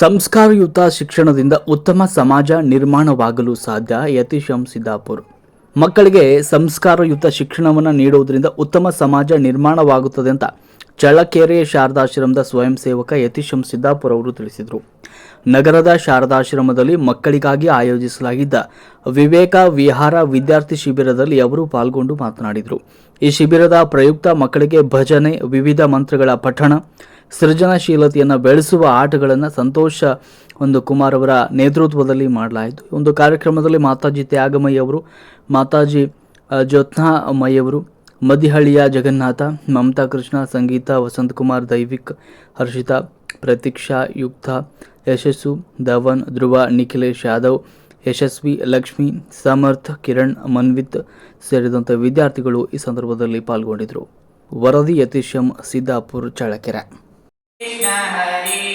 ಸಂಸ್ಕಾರಯುತ ಶಿಕ್ಷಣದಿಂದ ಉತ್ತಮ ಸಮಾಜ ನಿರ್ಮಾಣವಾಗಲು ಸಾಧ್ಯ, ಯತೀಶಂ ಸಿದ್ದಾಪುರ್. ಮಕ್ಕಳಿಗೆ ಸಂಸ್ಕಾರಯುತ ಶಿಕ್ಷಣವನ್ನು ನೀಡುವುದರಿಂದ ಉತ್ತಮ ಸಮಾಜ ನಿರ್ಮಾಣವಾಗುತ್ತದೆ ಅಂತ ಚಳ್ಳಕೆರೆ ಶಾರದಾಶ್ರಮದ ಸ್ವಯಂ ಸೇವಕ ಯತೀಶಂ ಸಿದ್ದಾಪುರ್ ಅವರು ತಿಳಿಸಿದರು. ನಗರದ ಶಾರದಾಶ್ರಮದಲ್ಲಿ ಮಕ್ಕಳಿಗಾಗಿ ಆಯೋಜಿಸಲಾಗಿದ್ದ ವಿವೇಕ ವಿಹಾರ ವಿದ್ಯಾರ್ಥಿ ಶಿಬಿರದಲ್ಲಿ ಅವರು ಪಾಲ್ಗೊಂಡು ಮಾತನಾಡಿದರು. ಈ ಶಿಬಿರದ ಪ್ರಯುಕ್ತ ಮಕ್ಕಳಿಗೆ ಭಜನೆ, ವಿವಿಧ ಮಂತ್ರಗಳ ಪಠಣ ಸೃಜನಶೀಲತೆಯನ್ನು ಬೆಳೆಸುವ ಆಟಗಳನ್ನು ಸಂತೋಷ ಒಂದು ಕುಮಾರ್ ಅವರ ನೇತೃತ್ವದಲ್ಲಿ ಮಾಡಲಾಯಿತು. ಒಂದು ಕಾರ್ಯಕ್ರಮದಲ್ಲಿ ಮಾತಾಜಿ ತ್ಯಾಗಮಯ್ಯ ಅವರು ಮಾತಾಜಿ ಆ, ಜ್ಯೋತ್ನಾ ಅಮ್ಮಯ್ಯವರು ಮದಿಹಳ್ಳಿಯ ಜಗನ್ನಾಥ ಮಮತಾ ಕೃಷ್ಣ ಸಂಗೀತ ವಸಂತಕುಮಾರ್ ದೈವಿಕ್ ಹರ್ಷಿತಾ ಪ್ರತೀಕ್ಷಾ ಯುಕ್ತ ಯಶಸ್ಸು ಧವನ್ ಧ್ರುವ ನಿಖಿಲೇಶ್ ಯಾದವ್ ಯಶಸ್ವಿ ಲಕ್ಷ್ಮಿ ಸಮರ್ಥ್ ಕಿರಣ್ ಮನ್ವಿತ್ ಸೇರಿದಂತೆ ವಿದ್ಯಾರ್ಥಿಗಳು ಈ ಸಂದರ್ಭದಲ್ಲಿ ಪಾಲ್ಗೊಂಡಿದ್ದರು. ವರದಿ ಯತೀಶಂ ಸಿದ್ದಾಪುರ್ ಚಳ್ಳಕೆರೆ. Kita hari.